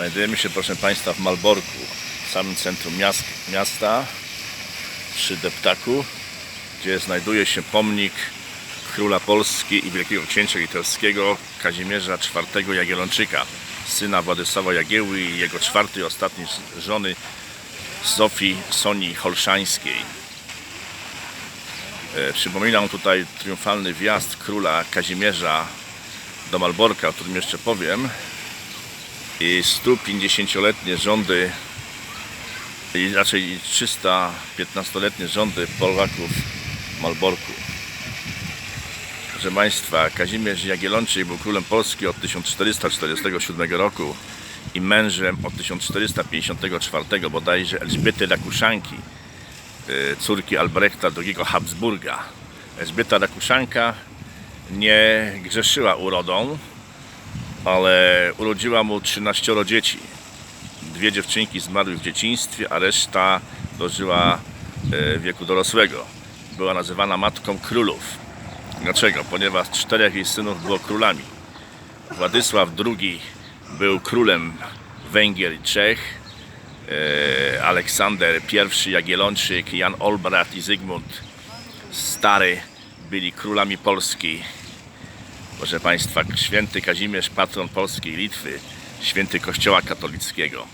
Znajdujemy się, proszę Państwa, w Malborku, w samym centrum miast, miasta, przy Deptaku, gdzie znajduje się pomnik króla Polski i wielkiego księcia litewskiego Kazimierza IV Jagiellończyka, syna Władysława Jagieły i jego czwartej ostatniej żony Zofii Sonii Holszańskiej. E, Przypominam tutaj triumfalny wjazd króla Kazimierza do Malborka, o którym jeszcze powiem, 150-letnie rządy, i raczej 315-letnie rządy Polaków Malborku. Proszę Państwa, Kazimierz Jagiellończyk był królem Polski od 1447 roku i mężem od 1454 bodajże Elżbiety Rakuszanki, y, córki Albrechta II Habsburga. Elżbieta Rakuszanka nie grzeszyła urodą, ale urodziła mu 13 dzieci. Dwie dziewczynki zmarły w dzieciństwie, a reszta dożyła e, wieku dorosłego. Była nazywana matką królów. Dlaczego? Ponieważ czterech jej synów było królami. Władysław II był królem Węgier i Czech. e, Aleksander I Jagiellończyk, Jan Olbrat i Zygmunt Stary byli królami Polski. Proszę Państwa, święty Kazimierz, patron Polski i Litwy, święty Kościoła katolickiego.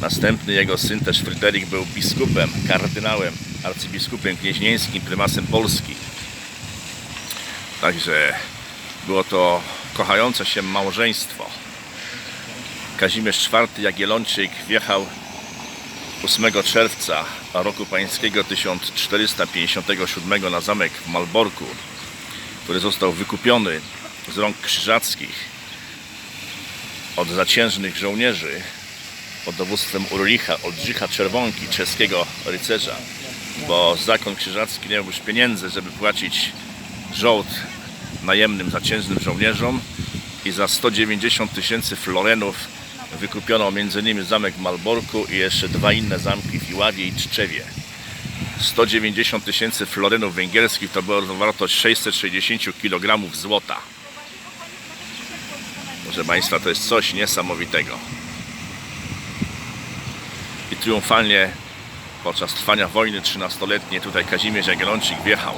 Następny jego syn też Fryderyk był biskupem, kardynałem, arcybiskupem knieźnieńskim, prymasem Polski. Także było to kochające się małżeństwo. Kazimierz IV Jagiellończyk wjechał 8 czerwca roku pańskiego 1457 na zamek w Malborku, który został wykupiony z rąk krzyżackich od zaciężnych żołnierzy pod dowództwem Ulricha, Oldrzycha Czerwonki, czeskiego rycerza, bo zakon krzyżacki nie miał już pieniędzy, żeby płacić żołd najemnym, zaciężnym żołnierzom i za 190 tysięcy florenów wykupiono m.in. zamek w Malborku i jeszcze dwa inne zamki w Iławie i Czczewie. 190 tysięcy florenów węgierskich to była wartość 660 kg złota. Proszę Państwa, to jest coś niesamowitego. I triumfalnie podczas trwania wojny 13-letniej tutaj Kazimierz Jagiellończyk wjechał.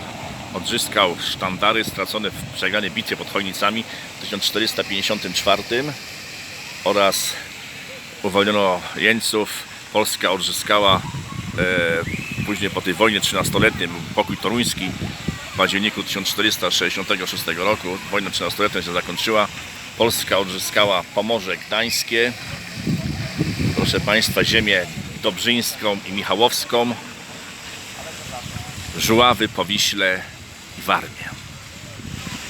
Odzyskał sztandary stracone w przegranej bitwie pod Chojnicami w 1454 oraz uwolniono jeńców. Polska odzyskała e, później po tej wojnie 13-letniej był pokój toruński w październiku 1466 roku. Wojna 13-letnia się zakończyła. Polska odzyskała Pomorze Gdańskie, proszę Państwa, ziemię Dobrzyńską i Michałowską, Żuławy, Powiśle i Warmię.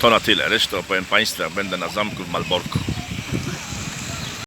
To na tyle. Resztę opowiem Państwu, będę na zamku w Malborku.